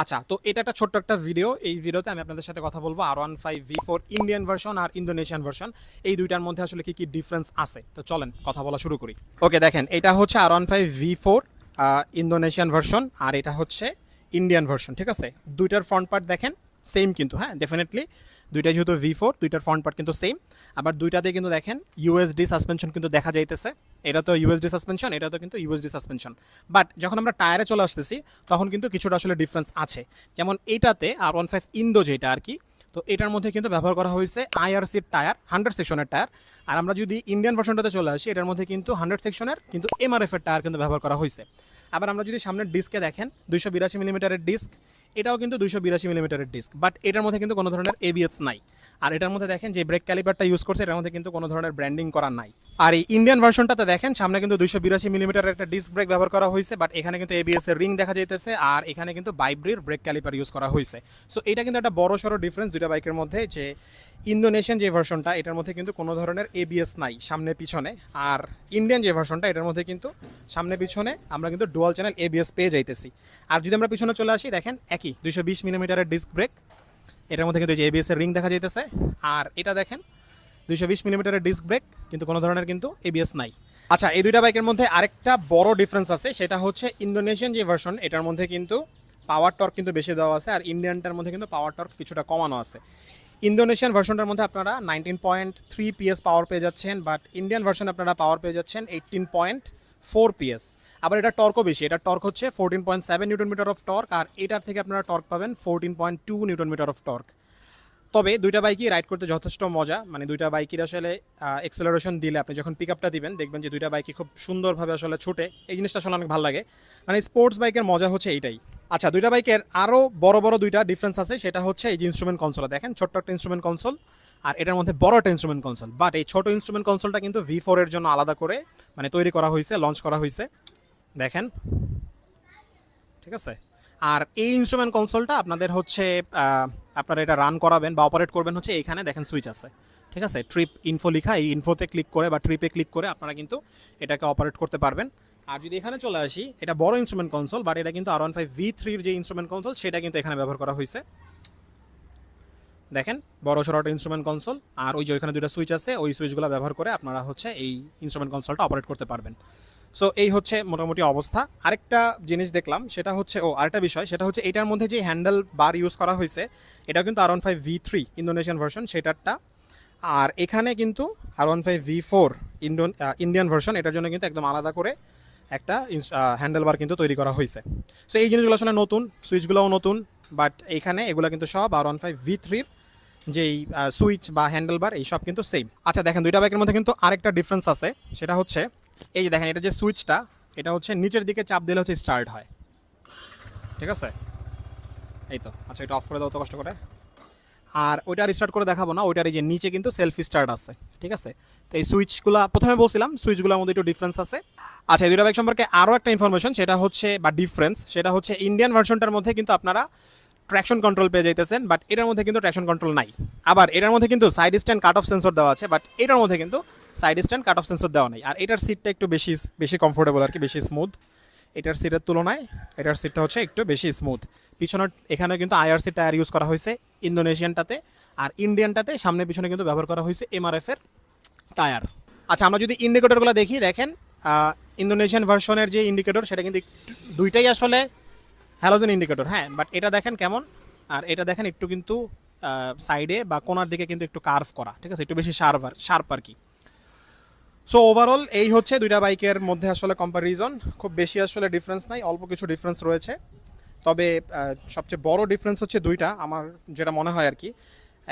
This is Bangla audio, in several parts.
আচ্ছা তো এটা একটা ছোট্ট একটা ভিডিও এই ভিডিওতে আমি আপনাদের সাথে কথা বলব R one five V four Indian version আর ইন্দোনেশিয়ান ভার্সন এই দুইটার মধ্যে আসলে কি কি ডিফারেন্স আছে? তো চলেন, কথা বলা শুরু করি। ওকে দেখেন, এটা হচ্ছে R one five V four Indonesian version আর এটা হচ্ছে ইন্ডিয়ান ভার্সন ঠিক আছে? দুইটার ফ্রন্ট পার্ট দেখেন। সেম কিন্তু হ্যাঁ ডেফিনেটলি দুইটা যেহেতু ভি ফোর দুইটার ফ্রন্ট পার্ট কিন্তু সেম আবার দুইটাতে কিন্তু দেখেন ইউএসডি সাসপেনশন কিন্তু দেখা যাইতেছে। এটা তো ইউএসডি সাসপেনশন এটা তো কিন্তু ইউএসডি সাসপেনশন বাট যখন আমরা টায়ারে চলে আসতেছি, তখন কিন্তু কিছুটা আসলে ডিফারেন্স আছে। যেমন এইটাতে আর ওয়ান ফাইভ ইন্দো যেটা আর কি, তো এটার মধ্যে কিন্তু ব্যবহার করা হয়েছে আইআরসির টায়ার হান্ড্রেড সেকশনের টায়ার আর আমরা যদি ইন্ডিয়ান ভার্সনটাতে চলে আসি, এটার মধ্যে কিন্তু হান্ড্রেড সেকশনের কিন্তু এমআরএফের টায়ার কিন্তু ব্যবহার করা হয়েছে। আবার আমরা যদি সামনের ডিস্কে দেখেন, দুইশো বিরাশি মিলিমিটারের ডিস্ক এটাও কিন্তু দুইশো বিরাশি মিলিমিটারের ডিস্ক বাট এটার মধ্যে কিন্তু কোনো ধরনের এবিএস নাই। আর এটার মধ্যে দেখেন যে ব্রেক ক্যালিপারটা ইউজ করছে, এটার মধ্যে কিন্তু কোনো ধরনের ব্র্যান্ডিং করা নাই। আর এই ইন্ডিয়ান ভার্সনটাতে দেখেন, সামনে কিন্তু দুইশো বিরাশি মিলিমিটারের একটা ডিস্ক ব্রেক ব্যবহার করা হয়েছে বাট এখানে কিন্তু এবিএস এর রিং দেখা যাইতেছে, আর এখানে কিন্তু বাইব্রির ব্রেক ক্যালিপার ইউজ করা হয়েছে। সো এটা কিন্তু একটা বড় সড়ো ডিফারেন্স দুইটা বাইকের মধ্যে, যে ইন্দোনেশিয়ান যে ভার্সনটা এটার মধ্যে কিন্তু কোনো ধরনের এবিএস নাই সামনে পিছনে আর ইন্ডিয়ান যে ভার্সনটা এটার মধ্যে কিন্তু সামনে পিছনে আমরা কিন্তু ডুয়াল চ্যানেল এবিএস পেয়ে যাইতেছি। আর যদি আমরা পিছনে চলে আসি, দেখেন একই, দুইশো বিশ মিলিমিটারের ডিস্ক ব্রেক এটার মধ্যে কিন্তু যে এবিএস এর রিং দেখা যাইতেছে। আর এটা দেখেন, দুইশো বিশ মিলিমিটারের ডিস্ক ব্রেক কিন্তু কোনো ধরনের কিন্তু এবিএস নাই। আচ্ছা এই দুইটা বাইকের মধ্যে আরেকটা বড় ডিফারেন্স আছে, সেটা হচ্ছে ইন্দোনেশিয়ান যে ভার্সন এটার মধ্যে কিন্তু পাওয়ার টর্ক কিন্তু বেশি দেওয়া আছে, আর ইন্ডিয়ানটার মধ্যে কিন্তু পাওয়ার টর্ক কিছুটা কমানো আছে। ইন্দোনেশিয়ান ভার্সনটার মধ্যে আপনারা nineteen point three PS power পেয়ে যাচ্ছেন বাট ইন্ডিয়ান ভার্সন আপনারা পাওয়ার পেয়ে যাচ্ছেন এইটিন পয়েন্ট ফোর পিএস। আবার এটা টর্কও বেশি, এটা টর্ক হচ্ছে fourteen point seven newton metre of torque, আর এটার থেকে আপনারা টর্ক পাবেন fourteen point two newton metre of torque. তবে দুইটা বাইকই রাইড করতে যথেষ্ট মজা মানে দুইটা বাইকের আসলে এক্সেলারেশন দিলে আপনি যখন পিক আপটা দিবেন, দেখবেন যে দুইটা বাইকই খুব সুন্দরভাবে আসলে ছুটে। এই জিনিসটা আসলে অনেক ভালো লাগে। মানে স্পোর্টস বাইকের মজা হচ্ছে এইটাই। আচ্ছা দুইটা বাইকের আরও বড় বড় দুইটা ডিফারেন্স আছে, সেটা হচ্ছে এই যে ইনস্ট্রুমেন্ট কনসোল দেখেন, ছোট্ট একটা ইনস্ট্রুমেন্ট কনসোল আর এটার মধ্যে বড় একটা ইনস্ট্রুমেন্ট কনসোল বাট এই ছোট ইনস্ট্রুমেন্ট কনসোলটা কিন্তু ভি ফোর এর জন্য আলাদা করে মানে তৈরি করা হয়েছে লঞ্চ করা হয়েছে। দেখেন। ঠিক আছে? আর এই ইনস্ট্রুমেন্ট কনসোলটা আপনাদের হচ্ছে আপনারা এটা রান করাবেন বা অপারেট করবেন হচ্ছে এইখানে দেখেন সুইচ আছে। ঠিক আছে? ট্রিপ ইনফো লিখা, এই ইনফোতে ক্লিক করে বা ট্রিপে ক্লিক করে আপনারা কিন্তু এটাকে অপারেট করতে পারবেন। আর যদি এখানে চলে আসি, এটা বড় ইনস্ট্রুমেন্ট কনসোল বাট এটা কিন্তু আর ওয়ান ফাইভ ভি থ্রির যে ইনস্ট্রুমেন্ট কনসোল সেটা কিন্তু এখানে ব্যবহার করা হয়েছে। দেখেন, বড় সড়ো একটা ইনস্ট্রুমেন্ট কনসোল আর ওই যে ওইখানে দুটো সুইচ আছে, ওই সুইচগুলো ব্যবহার করে আপনারা হচ্ছে এই ইনস্ট্রুমেন্ট কনসোলটা অপারেট করতে পারবেন। সো এই হচ্ছে মোটামুটি অবস্থা। আরেকটা জিনিস দেখলাম, সেটা হচ্ছে, ও, আরেকটা বিষয়, সেটা হচ্ছে এটার মধ্যে যে হ্যান্ডেল বার ইউজ করা হয়েছে এটা কিন্তু R one five V three Indonesian version সেটারটা। আর এখানে কিন্তু R one five V four ইন্ডোন Indian version এটার জন্য কিন্তু একদম আলাদা করে একটা হ্যান্ডেল বার কিন্তু তৈরি করা হয়েছে। সো এই জিনিসগুলো আসলে নতুন সুইচগুলোও নতুন বাট এইখানে এগুলো কিন্তু সব আর ওয়ান ফাইভ ভি থ্রির যেই সুইচ বা হ্যান্ডেল বার এই সব কিন্তু সেম আচ্ছা দেখেন, দুইটা বাইকের মধ্যে কিন্তু আরেকটা ডিফারেন্স আছে। সেটা হচ্ছে, এই যে দেখেন, এটা যে সুইচটা, এটা হচ্ছে নিচের দিকে চাপ দিলে হচ্ছে স্টার্ট হয়। ঠিক আছে? এই তো। আচ্ছা এটা অফ করে দাও তো কষ্ট করে। আর ওইটা রিস্টার্ট করে দেখাবো না, ওইটার এই যে নিচে কিন্তু সেলফি স্টার্ট আছে। ঠিক আছে? তো এই সুইচগুলো, প্রথমে বলছিলাম, সুইচগুলোর মধ্যে একটু ডিফারেন্স আছে। আচ্ছা এই দুইটা বাইক সম্পর্কে আরও একটা ইনফরমেশন সেটা হচ্ছে, বা ডিফারেন্স সেটা হচ্ছে ইন্ডিয়ান ভার্সনটার মধ্যে কিন্তু আপনারা ট্র্যাকশন কন্ট্রোল পেয়ে যাইতেছেন বাট এটার মধ্যে কিন্তু ট্র্যাকশন কন্ট্রোল নাই। আবার এটার মধ্যে কিন্তু side stand cut off sensor দেওয়া আছে বাট এটার মধ্যে কিন্তু side stand cut off sensor দেওয়া নেই। আর এটার সিটটা একটু বেশি বেশি কমফোর্টেবল আর কি, বেশি স্মুথ এটার সিটের তুলনায় এটার সিটটা হচ্ছে একটু বেশি স্মুথ পিছনের, এখানে কিন্তু আইআরসি টায়ার ইউজ করা হয়েছে ইন্দোনেশিয়ানটাতে, আর ইন্ডিয়ানটাতে সামনে পিছনে কিন্তু ব্যবহার করা হয়েছে এমআরএফ এর টায়ার আচ্ছা আমরা যদি ইন্ডিকেটরগুলো দেখি, দেখেন ইন্দোনেশিয়ান ভার্সনের যে ইন্ডিকেটর সেটা কিন্তু দুইটাই আসলে হ্যালোজেন ইন্ডিকেটর হ্যাঁ বাট এটা দেখেন কেমন? আর এটা দেখেন একটু কিন্তু সাইডে বা কোনার দিকে কিন্তু একটু কার্ভ করা, ঠিক আছে? একটু বেশি শার্প আর শার্প আর কি। সো ওভারঅল এই হচ্ছে দুইটা বাইকের মধ্যে আসলে কম্প্যারিজন খুব বেশি আসলে ডিফারেন্স নাই, অল্প কিছু ডিফারেন্স রয়েছে। তবে সবচেয়ে বড় ডিফারেন্স হচ্ছে দুইটা, আমার যেটা মনে হয় আর কি।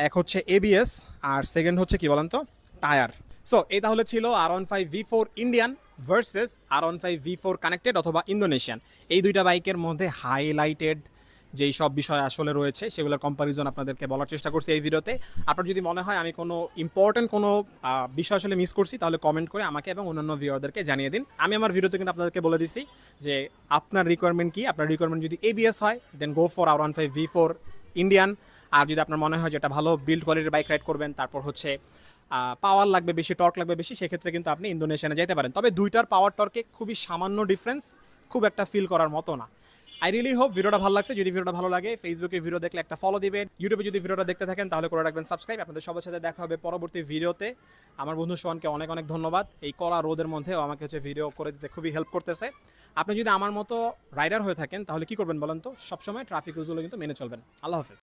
এক হচ্ছে এবিএস আর সেকেন্ড হচ্ছে কি বলেন তো? টায়ার সো এই তাহলে ছিল R one five V four Indian versus R one five V four connected অথবা ইন্দোনেশিয়ান এই দুইটা বাইকের মধ্যে হাইলাইটেড যেই সব বিষয় আসলে রয়েছে, সেগুলোর কম্পারিজন আপনাদেরকে বলার চেষ্টা করছি এই ভিডিওতে। আপনার যদি মনে হয় আমি কোনো ইম্পর্টেন্ট কোনো বিষয় আসলে মিস করছি, তাহলে কমেন্ট করে আমাকে এবং অন্যান্য ভিউয়ারদেরকে জানিয়ে দিন। আমি আমার ভিডিওতে কিন্তু আপনাদেরকে বলে দিছি যে আপনার রিকোয়ারমেন্ট কি? আপনার রিকোয়ারমেন্ট যদি এবিএস হয় then go for R one five V four Indian আর যদি আপনার মনে হয় যে এটা ভালো বিল্ড কোয়ালিটির বাইক রাইড করবেন, তারপর হচ্ছে পাওয়ার লাগবে বেশি টর্ক লাগবে বেশি, সেক্ষেত্রে কিন্তু আপনি ইন্দোনেশিয়ানে যেতে পারেন। তবে দুইটার পাওয়ার টর্কে খুবই সামান্য ডিফারেন্স খুব একটা ফিল করার মতো না। আই রিলি হোপ ভিডিওটা ভালো লাগছে। যদি ভিডিওটা ভালো লাগে ফেসবুকে ভিডিও দেখলে একটা ফলো দিবেন। ইউটিউবে যদি ভিডিওটা দেখতে থাকেন, তাহলে করে রাখবেন সাবস্ক্রাইব আপনাদের সবার সাথে দেখা হবে পরবর্তী ভিডিওতে আমার বন্ধু সোহানকে অনেক অনেক ধন্যবাদ। এই কলা রোদের মধ্যেও আমাকে হচ্ছে ভিডিও করে দিতে খুবই হেল্প করতেছে। আপনি যদি আমার মতো রাইডার হয়ে থাকেন, তাহলে কি করবেন বলেন তো? সবসময় ট্রাফিক রুলগুলো কিন্তু মেনে চলবেন। আল্লাহ হাফেজ।